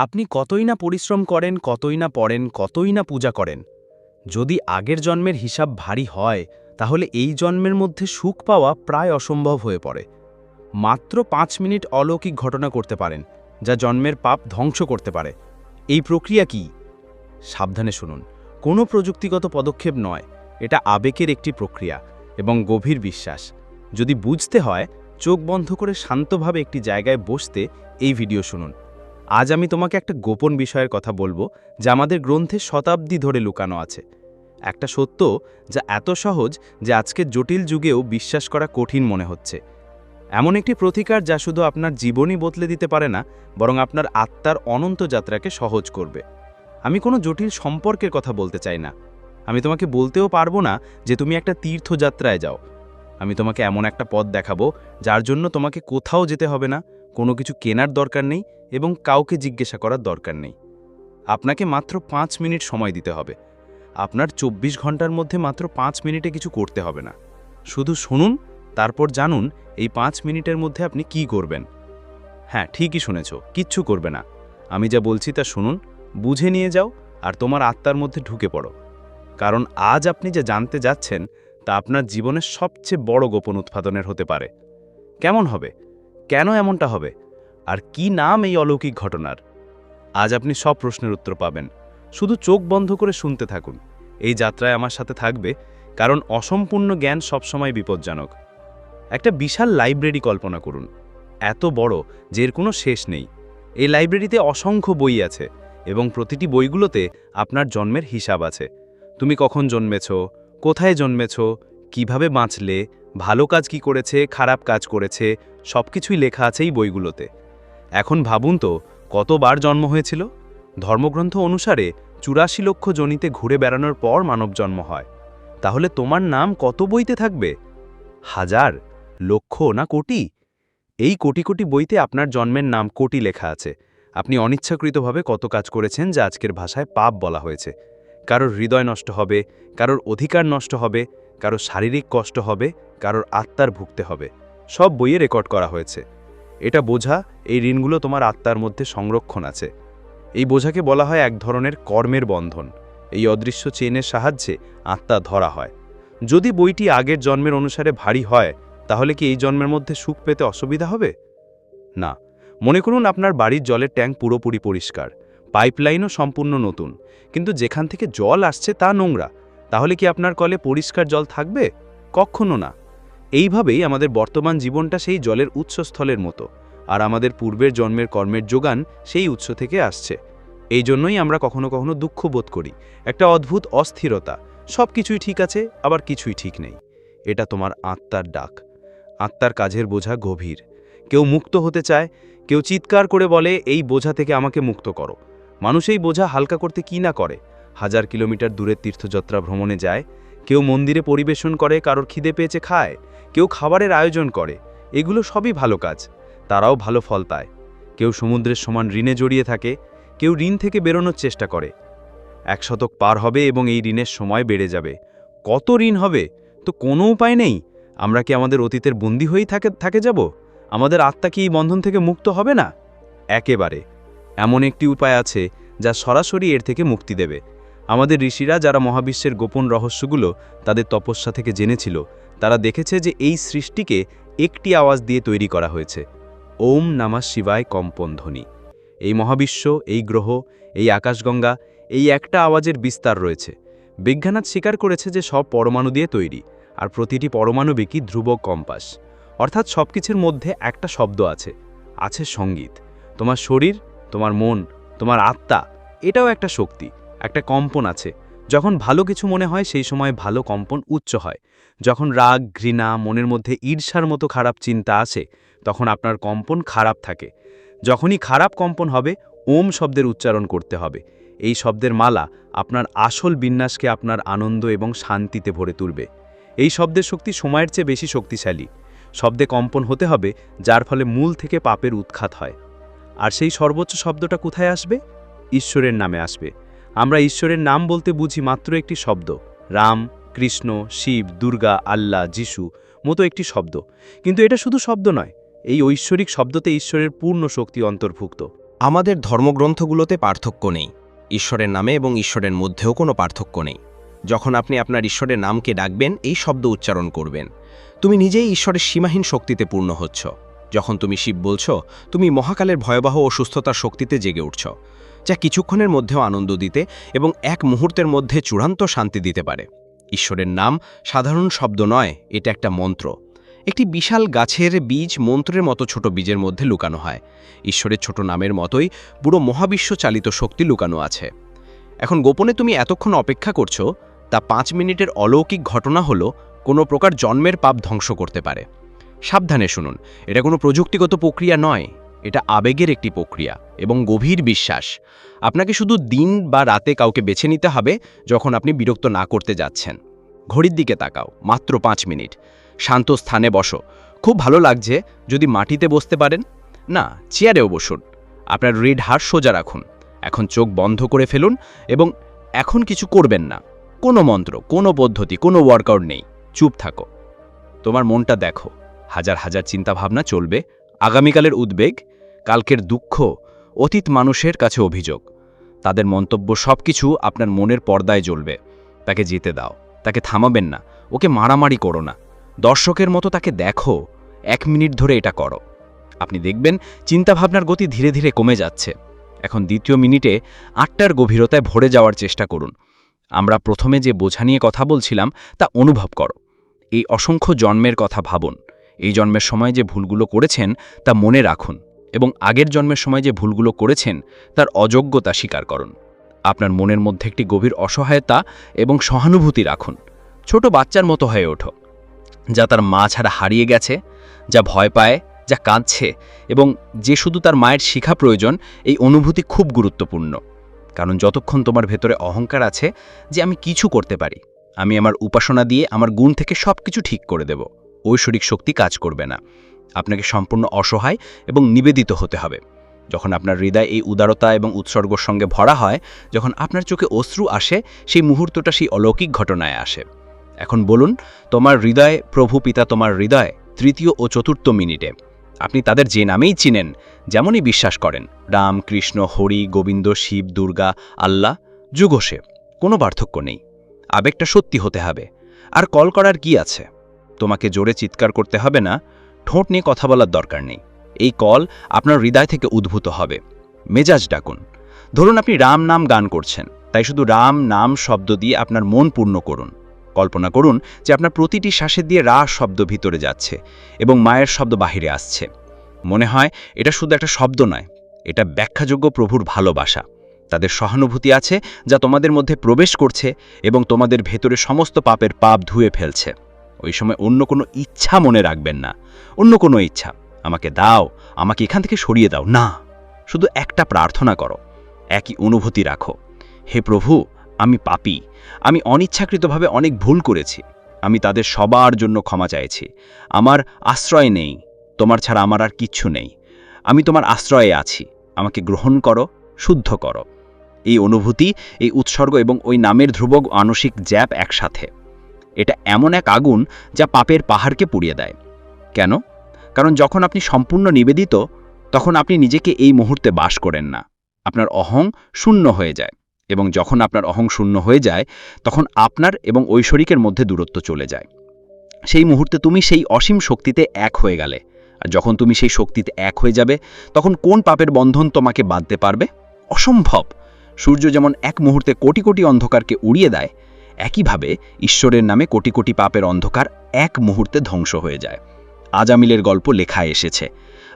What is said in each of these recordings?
আপনি কতই না পরিশ্রম করেন, কতই না পড়েন, কতই না পূজা করেন। যদি আগের জন্মের হিসাব ভারী হয়, তাহলে এই জন্মের মধ্যে সুখ পাওয়া প্রায় অসম্ভব হয়ে পড়ে। মাত্র পাঁচ মিনিট অলৌকিক ঘটনা করতে পারেন, যা জন্মের পাপ ধ্বংস করতে পারে। এই প্রক্রিয়া কি? সাবধানে শুনুন। কোনো প্রযুক্তিগত পদক্ষেপ নয়। এটা আবেগের একটি প্রক্রিয়া এবং গভীর বিশ্বাস। যদি বুঝতে হয়, চোখ বন্ধ করে শান্তভাবে একটি জায়গায় বসতে এই ভিডিও শুনুন। আজ আমি তোমাকে একটা গোপন বিষয়ের কথা বলব যা আমাদের গ্রন্থে শতাব্দী ধরে লুকানো আছে। একটা সত্য যা এত সহজ যে আজকের জটিল যুগেও বিশ্বাস করা কঠিন মনে হচ্ছে। এমন একটি প্রতিকার যা শুধু আপনার জীবনই বদলে দিতে পারে না, বরং আপনার আত্মার অনন্ত যাত্রাকে সহজ করবে। আমি কোনো জটিল সম্পর্কের কথা বলতে চাই না। আমি তোমাকে বলতেও পারব না যে তুমি একটা তীর্থযাত্রায় যাও। আমি তোমাকে এমন একটা পথ দেখাবো যার জন্য তোমাকে কোথাও যেতে হবে না কোনো কিছু কেনার দরকার নেই এবং কাউকে জিজ্ঞাসা করার দরকার নেই। আপনাকে মাত্র পাঁচ মিনিট সময় দিতে হবে। আপনার চব্বিশ ঘণ্টার মধ্যে মাত্র পাঁচ মিনিটে কিছু করতে হবে না। শুধু শুনুন, তারপর জানুন এই পাঁচ মিনিটের মধ্যে আপনি কি করবেন। হ্যাঁ ঠিকই শুনেছ, কিচ্ছু করবে না। আমি যা বলছি তা শুনুন, বুঝে নিয়ে যাও আর তোমার আত্মার মধ্যে ঢুকে পড়ো। কারণ আজ আপনি যা জানতে যাচ্ছেন তা আপনার জীবনের সবচেয়ে বড় গোপন উৎপাদনের হতে পারে। কেমন হবে? কেন এমনটা হবে? আর কি নাম এই অলৌকিক ঘটনার? আজ আপনি সব প্রশ্নের উত্তর পাবেন। শুধু চোখ বন্ধ করে শুনতে থাকুন। এই যাত্রায় আমার সাথে থাকবে কারণ অসম্পূর্ণ জ্ঞান সবসময় বিপজ্জনক। একটা বিশাল লাইব্রেরি কল্পনা করুন। এত বড় যে এর কোনো শেষ নেই। এই লাইব্রেরিতে অসংখ্য বই আছে এবং প্রতিটি বইগুলোতে আপনার জন্মের হিসাব আছে। তুমি কখন জন্মেছ? কোথায় জন্মেছ? কীভাবে বাঁচলে? ভালো কাজ কি করেছে? খারাপ কাজ করেছে? সবকিছুই লেখা আছে এই বইগুলোতে। এখন ভাবুন তো, কতবার জন্ম হয়েছিল? ধর্মগ্রন্থ অনুসারে চুরাশি লক্ষ জনিতে ঘুরে বেড়ানোর পর মানব জন্ম হয়। তাহলে তোমার নাম কত বইতে থাকবে? হাজার, লক্ষ না কোটি? এই কোটি কোটি বইতে আপনার জন্মের নাম কোটি লেখা আছে। আপনি অনিচ্ছাকৃতভাবে কত কাজ করেছেন যা আজকের ভাষায় পাপ বলা হয়েছে। কারোর হৃদয় নষ্ট হবে, কারোর অধিকার নষ্ট হবে, কারোর শারীরিক কষ্ট হবে, কারোর আত্মার ভুগতে হবে। সব বইয়ে রেকর্ড করা হয়েছে। এটা বোঝা এই ঋণগুলো তোমার আত্মার মধ্যে সংরক্ষণ আছে। এই বোঝাকে বলা হয় এক ধরনের কর্মের বন্ধন। এই অদৃশ্য চেনের সাহায্যে আত্মা ধরা হয়। যদি বইটি আগের জন্মের অনুসারে ভারী হয়, তাহলে কি এই জন্মের মধ্যে সুখ পেতে অসুবিধা হবে? না। মনে করুন আপনার বাড়ির জলের ট্যাঙ্ক পুরোপুরি পরিষ্কার, পাইপলাইনও সম্পূর্ণ নতুন, কিন্তু যেখান থেকে জল আসছে তা নোংরা। তাহলে কি আপনার কলে পরিষ্কার জল থাকবে? কখনো না। এইভাবেই আমাদের বর্তমান জীবনটা সেই জলের উৎসস্থলের মতো, আর আমাদের পূর্বের জন্মের কর্মের যোগান সেই উৎস থেকে আসছে। এই জন্যই আমরা কখনো কখনো দুঃখ বোধ করি, একটা অদ্ভুত অস্থিরতা, সব কিছুই ঠিক আছে, আবার কিছুই ঠিক নেই। এটা তোমার আত্মার ডাক। আত্মার কাজের বোঝা গভীর। কেউ মুক্ত হতে চায়, কেউ চিৎকার করে বলে, এই বোঝা থেকে আমাকে মুক্ত করো। মানুষ এই বোঝা হালকা করতে কি না করে? হাজার কিলোমিটার দূরের তীর্থযাত্রা ভ্রমণে যায়, কেউ মন্দিরে পরিবেশন করে, কারোর খিদে পেয়েছে, খায়। কেউ খাবারের আয়োজন করে, এগুলো সবই ভালো কাজ, তারাও ভালো ফল পায়। কেউ সমুদ্রের সমান ঋণে জড়িয়ে থাকে, কেউ ঋণ থেকে বেরোনোর চেষ্টা করে। এক শতক পার হবে এবং এই ঋণের সময় বেড়ে যাবে। কত ঋণ হবে? তো কোনো উপায় নেই। আমরা কি আমাদের অতীতের বন্দী হয়েই থাকে থাকে যাব? আমাদের আত্মা কি এই বন্ধন থেকে মুক্ত হবে না? একেবারে। এমন একটি উপায় আছে, যা সরাসরি এর থেকে মুক্তি দেবে। আমাদের ঋষিরা যারা মহাবিশ্বের গোপন রহস্যগুলো তাদের তপস্যা থেকে জেনেছিল তারা দেখেছে যে এই সৃষ্টিকে একটি আওয়াজ দিয়ে তৈরি করা হয়েছে, ওম নামা শিবায় কম্পন ধ্বনি। এই মহাবিশ্ব, এই গ্রহ, এই আকাশগঙ্গা, এই একটা আওয়াজের বিস্তার রয়েছে। বিজ্ঞানাত স্বীকার করেছে যে সব পরমাণু দিয়ে তৈরি, আর প্রতিটি পরমাণু পরমাণবিকই ধ্রুবক কম্পাস। অর্থাৎ সব কিছুর মধ্যে একটা শব্দ আছে আছে সংগীত। তোমার শরীর, তোমার মন, তোমার আত্মা, এটাও একটা শক্তি, একটা কম্পন আছে। যখন ভালো কিছু মনে হয়, সেই সময় ভালো কম্পন উচ্চ হয়। যখন রাগ, ঘৃণা, মনের মধ্যে ঈর্ষার মতো খারাপ চিন্তা আসে, তখন আপনার কম্পন খারাপ থাকে। যখনই খারাপ কম্পন হবে, ওম শব্দের উচ্চারণ করতে হবে। এই শব্দের মালা আপনার আসল বিন্যাসকে আপনার আনন্দ এবং শান্তিতে ভরে তুলবে। এই শব্দের শক্তি সময়ের চেয়ে বেশি শক্তিশালী। শব্দে কম্পন হতে হবে, যার ফলে মূল থেকে পাপের উৎখাত হয়। আর সেই সর্বোচ্চ শব্দটা কোথায় আসবে? ঈশ্বরের নামে আসবে। আমরা ঈশ্বরের নাম বলতে বুঝি মাত্র একটি শব্দ। রাম, কৃষ্ণ, শিব, দুর্গা, আল্লাহ, যিশু মতো একটি শব্দ। কিন্তু এটা শুধু শব্দ নয়, এই ঐশ্বরিক শব্দতে ঈশ্বরের পূর্ণ শক্তি অন্তর্ভুক্ত। আমাদের ধর্মগ্রন্থগুলোতে পার্থক্য নেই, ঈশ্বরের নামে এবং ঈশ্বরের মধ্যেও কোনো পার্থক্য নেই। যখন আপনি আপনার ঈশ্বরের নামকে ডাকবেন, এই শব্দ উচ্চারণ করবেন। তুমি নিজেই ঈশ্বরের সীমাহীন শক্তিতে পূর্ণ হচ্ছ। যখন তুমি শিব বলছ, তুমি মহাকালের ভয়াবহ অসুস্থতার শক্তিতে জেগে উঠছ। যা কিছুক্ষণের মধ্যেও আনন্দ দিতে এবং এক মুহূর্তের মধ্যে চূড়ান্ত শান্তি দিতে পারে। ঈশ্বরের নাম সাধারণ শব্দ নয়, এটা একটা মন্ত্র। একটি বিশাল গাছের বীজ মন্ত্রের মতো ছোট বীজের মধ্যে লুকানো হয়। ঈশ্বরের ছোট নামের মতোই পুরো মহাবিশ্ব চালিত শক্তি লুকানো আছে। এখন গোপনে তুমি এতক্ষণ অপেক্ষা করছ, তা পাঁচ মিনিটের অলৌকিক ঘটনা হলো কোনো প্রকার জন্মের পাপ ধ্বংস করতে পারে। সাবধানে শুনুন, এটা কোনো প্রযুক্তিগত প্রক্রিয়া নয়। এটা আবেগের একটি প্রক্রিয়া এবং গভীর বিশ্বাস। আপনাকে শুধু দিন বা রাতে কাউকে বেছে নিতে হবে যখন আপনি বিরক্ত না করতে যাচ্ছেন। ঘড়ির দিকে তাকাও, মাত্র পাঁচ মিনিট। শান্ত স্থানে বসো। খুব ভালো লাগছে যদি মাটিতে বসতে পারেন। না, চেয়ারেও বসুন। আপনার রেড হার সোজা রাখুন। এখন চোখ বন্ধ করে ফেলুন এবং এখন কিছু করবেন না। কোনো মন্ত্র, কোনো পদ্ধতি, কোনো ওয়ার্কআউট নেই। চুপ থাকো। তোমার মনটা দেখো। হাজার হাজার চিন্তাভাবনা চলবে। আগামীকালের উদ্বেগ, কালকের দুঃখ, অতীত মানুষের কাছে অভিযোগ। তাদের মন্তব্য সব কিছু আপনার মনের পর্দায় জ্বলবে। তাকে যেতে দাও, তাকে থামাবেন না, ওকে মারামারি করো না। দর্শকের মতো তাকে দেখো, এক মিনিট ধরে এটা করো। আপনি দেখবেন চিন্তাভাবনার গতি ধীরে ধীরে কমে যাচ্ছে। এখন দ্বিতীয় মিনিটে আটটার গভীরতায় ভরে যাওয়ার চেষ্টা করুন। আমরা প্রথমে যে বোঝা নিয়ে কথা বলছিলাম, তা অনুভব করো। এই অসংখ্য জন্মের কথা ভাবুন। এই জন্মের সময় যে ভুলগুলো করেছেন তা মনে রাখুন এবং আগের জন্মের সময় যে ভুলগুলো করেছেন তার অযোগ্যতা স্বীকার করুন। আপনার মনের মধ্যে একটি গভীর অসহায়তা এবং সহানুভূতি রাখুন। ছোট বাচ্চার মতো হয়ে ওঠো। যা তার মা ছাড়া হারিয়ে গেছে, যা ভয় পায়, যা কাঁদছে এবং যে শুধু তার মায়ের শিখা প্রয়োজন, এই অনুভূতি খুব গুরুত্বপূর্ণ। কারণ যতক্ষণ তোমার ভেতরে অহংকার আছে যে আমি কিছু করতে পারি, আমি আমার উপাসনা দিয়ে আমার গুণ থেকে সব কিছু ঠিক করে দেব। ঐশ্বরিক শক্তি কাজ করবে না। আপনাকে সম্পূর্ণ অসহায় এবং নিবেদিত হতে হবে। যখন আপনার হৃদয় এই উদারতা এবং উৎসর্গর সঙ্গে ভরা হয়, যখন আপনার চোখে অশ্রু আসে, সেই মুহূর্তটা সেই অলৌকিক ঘটনায় আসে। এখন বলুন, তোমার হৃদয়, প্রভু পিতা তোমার হৃদয়, তৃতীয় ও চতুর্থ মিনিটে। আপনি তাদের যে নামেই চিনেন, যেমনই বিশ্বাস করেন, রাম, কৃষ্ণ, হরি, গোবিন্দ, শিব, দুর্গা, আল্লাহ যুগসে কোনো পার্থক্য নেই। আবেগটা সত্যি হতে হবে। আর কল করার কি আছে? তোমাকে জোরে চিৎকার করতে হবে না, ঠোঁট নিয়ে কথা বলার দরকার নেই। এই কল আপনার হৃদয় থেকে উদ্ভূত হবে। মেজাজ ডাকুন। ধরুন আপনি রাম নাম গান করছেন, তাই শুধু রাম নাম শব্দ দিয়ে আপনার মন পূর্ণ করুন। কল্পনা করুন যে আপনার প্রতিটি শ্বাসের দিয়ে রা শব্দ ভিতরে যাচ্ছে এবং মায়ের শব্দ বাহিরে আসছে। মনে হয় এটা শুধু একটা শব্দ নয়, এটা ব্যাখ্যাযোগ্য প্রভুর ভালোবাসা। তাদের সহানুভূতি আছে যা তোমাদের মধ্যে প্রবেশ করছে এবং তোমাদের ভেতরে সমস্ত পাপের পাপ ধুয়ে ফেলছে। ওই সময় অন্য কোনো ইচ্ছা মনে রাখবেন না। অন্য কোনো ইচ্ছা। আমাকে দাও, আমাকে এখান থেকে সরিয়ে দাও। না, শুধু একটা প্রার্থনা করো। একই অনুভূতি রাখো। হে প্রভু, আমি পাপী। আমি অনিচ্ছাকৃতভাবে অনেক ভুল করেছি। আমি তাদের সবার জন্য ক্ষমা চাইছি। আমার আশ্রয় নেই। তোমার ছাড়া আমার আর কিচ্ছু নেই। আমি তোমার আশ্রয়ে আছি। আমাকে গ্রহণ করো, শুদ্ধ করো। এই অনুভূতি, এই উৎসর্গ এবং ওই নামের ধ্রুবক মানসিক জ্যাপ একসাথে। এটা এমন এক আগুন যা পাপের পাহাড়কে পুড়িয়ে দেয়। কেন? কারণ যখন আপনি সম্পূর্ণ নিবেদিত, তখন আপনি নিজেকে এই মুহূর্তে বাস করেন না। আপনার অহং শূন্য হয়ে যায় এবং যখন আপনার অহং শূন্য হয়ে যায়, তখন আপনার এবং ঐশ্বরিকের মধ্যে দূরত্ব চলে যায়। সেই মুহূর্তে তুমি সেই অসীম শক্তিতে এক হয়ে গেলে। আর যখন তুমি সেই শক্তিতে এক হয়ে যাবে, তখন কোন পাপের বন্ধন তোমাকে বাঁধতে পারবে? অসম্ভব! সূর্য যেমন এক মুহূর্তে কোটি কোটি অন্ধকারকে উড়িয়ে দেয় একইভাবে ঈশ্বরের নামে কোটি কোটি পাপের অন্ধকার এক মুহূর্তে ধ্বংস হয়ে যায়। আজামিলের গল্প লেখায় এসেছে,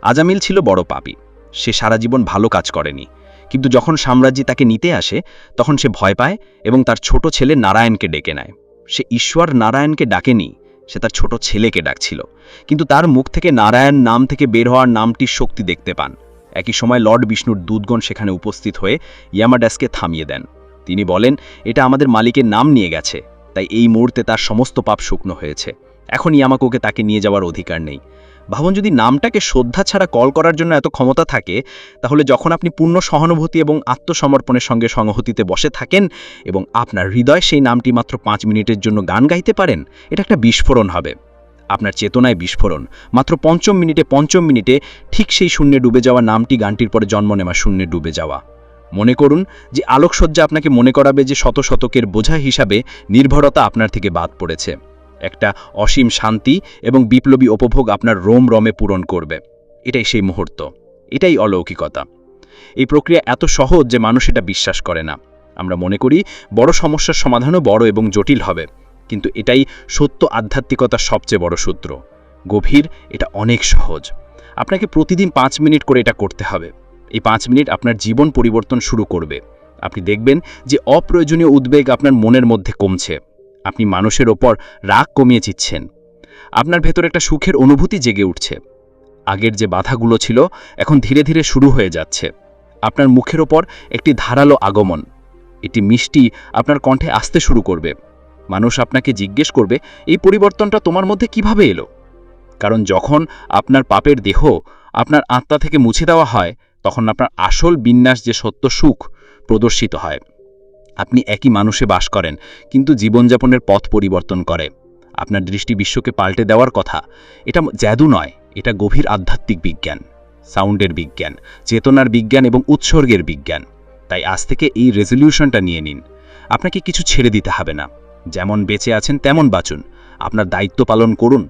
আজামিল ছিল বড় পাপী, সে সারা জীবন ভালো কাজ করেনি, কিন্তু যখন সাম্রাজ্যে তাকে নিতে আসে, তখন সে ভয় পায় এবং তার ছোট ছেলে নারায়ণকে ডেকে নেয়। সে ঈশ্বর নারায়ণকে ডাকেনি, সে তার ছোট ছেলেকে ডাকছিল, কিন্তু তার মুখ থেকে নারায়ণ নাম থেকে বের হওয়ার নামটির শক্তি দেখতে পান। একই সময় লর্ড বিষ্ণুর দুধগণ সেখানে উপস্থিত হয়ে ইয়ামাডাসকে থামিয়ে দেন। তিনি বলেন, এটা আমাদের মালিকের নাম নিয়ে গেছে, তাই এই মুহূর্তে তার সমস্ত পাপ শুকনো হয়েছে। এখন ইয়ামাকোকে তাকে নিয়ে যাওয়ার অধিকার নেই। ভাবুন যদি নামটাকে শ্রদ্ধা ছাড়া কল করার জন্য এত ক্ষমতা থাকে, তাহলে যখন আপনি পূর্ণ সহানুভূতি এবং আত্মসমর্পণের সঙ্গে সংহতিতে বসে থাকেন এবং আপনার হৃদয় সেই নামটি মাত্র পাঁচ মিনিটের জন্য গান গাইতে পারেন, এটা একটা বিস্ফোরণ হবে। আপনার চেতনায় বিস্ফোরণ। মাত্র পঞ্চম মিনিটে পঞ্চম মিনিটে ঠিক সেই শূন্যে ডুবে যাওয়া নামটি গানটির পরে জন্ম নেওয়া শূন্যে ডুবে যাওয়া। মনে করুন যে আলোকসজ্জা আপনাকে মনে করাবে যে শত শতকের বোঝা হিসাবে নির্ভরতা আপনার থেকে বাদ পড়েছে। একটা অসীম শান্তি এবং বিপ্লবী উপভোগ আপনার রোম রমে পূরণ করবে। এটাই সেই মুহূর্ত। এটাই অলৌকিকতা। এই প্রক্রিয়া এত সহজ যে মানুষ এটা বিশ্বাস করে না। আমরা মনে করি বড় সমস্যার সমাধানও বড় এবং জটিল হবে। কিন্তু এটাই সত্য আধ্যাত্মিকতার সবচেয়ে বড় সূত্র। গভীর, এটা অনেক সহজ। আপনাকে প্রতিদিন পাঁচ মিনিট করে এটা করতে হবে। এই পাঁচ মিনিট আপনার জীবন পরিবর্তন শুরু করবে। আপনি দেখবেন যে অপ্রয়োজনীয় উদ্বেগ আপনার মনের মধ্যে কমছে। আপনি মানুষের ওপর রাগ কমিয়ে চিচ্ছেন। আপনার ভেতর একটা সুখের অনুভূতি জেগে উঠছে। আগের যে বাধাগুলো ছিল, এখন ধীরে ধীরে শুরু হয়ে যাচ্ছে। আপনার মুখের ওপর একটি ধারালো আগমন। এটি মিষ্টি আপনার কণ্ঠে আসতে শুরু করবে। মানুষ আপনাকে জিজ্ঞেস করবে, এই পরিবর্তনটা তোমার মধ্যে কীভাবে এলো? কারণ যখন আপনার পাপের দেহ আপনার আত্মা থেকে মুছে দেওয়া হয় তখন আপনার আসল বিন্যাস যে সত্য সুখ প্রদর্শিত হয়। আপনি একই মানুষে বাস করেন, কিন্তু জীবনযাপনের পথ পরিবর্তন করে। আপনার দৃষ্টি বিশ্বকে পাল্টে দেওয়ার কথা, এটা জাদু নয়, এটা গভীর আধ্যাত্মিক বিজ্ঞান, সাউন্ডের বিজ্ঞান, চেতনার বিজ্ঞান এবং উৎসর্গের বিজ্ঞান। তাই আজ থেকে এই রেজলিউশনটা নিয়ে নিন। আপনাকে কিছু ছেড়ে দিতে হবে না। যেমন বেঁচে আছেন, তেমন বাঁচুন। আপনার দায়িত্ব পালন করুন,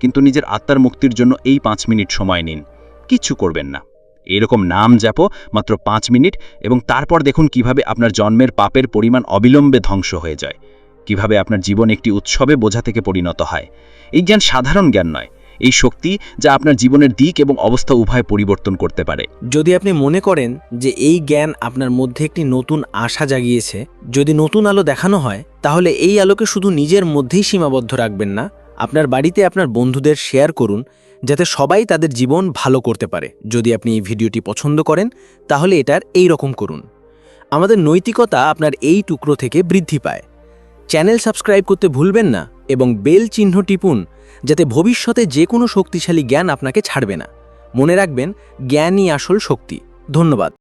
কিন্তু নিজের আত্মার মুক্তির জন্য এই পাঁচ মিনিট সময় নিন। কিচ্ছু করবেন না। এরকম নাম জাপো মাত্র পাঁচ মিনিট এবং তারপর দেখুন কীভাবে আপনার জন্মের পাপের পরিমাণ অবিলম্বে ধ্বংস হয়ে যায়, কীভাবে আপনার জীবন একটি উৎসবে বোঝা থেকে পরিণত হয়। এই জ্ঞান সাধারণ জ্ঞান নয়, এই শক্তি যা আপনার জীবনের দিক এবং অবস্থা উভয় পরিবর্তন করতে পারে। যদি আপনি মনে করেন যে এই জ্ঞান আপনার মধ্যে একটি নতুন আশা জাগিয়েছে, যদি নতুন আলো দেখানো হয়, তাহলে এই আলোকে শুধু নিজের মধ্যেই সীমাবদ্ধ রাখবেন না, আপনার বাড়িতে আপনার বন্ধুদের শেয়ার করুন যাতে সবাই তাদের জীবন ভালো করতে পারে। যদি আপনি এই ভিডিওটি পছন্দ করেন, তাহলে এটার এই রকম করুন। আমাদের নৈতিকতা আপনার এই টুকরো থেকে বৃদ্ধি পায়। চ্যানেল সাবস্ক্রাইব করতে ভুলবেন না এবং বেল চিহ্ন টিপুন, যাতে ভবিষ্যতে যে কোনো শক্তিশালী জ্ঞান আপনাকে ছাড়বে না। মনে রাখবেন, জ্ঞানই আসল শক্তি। ধন্যবাদ।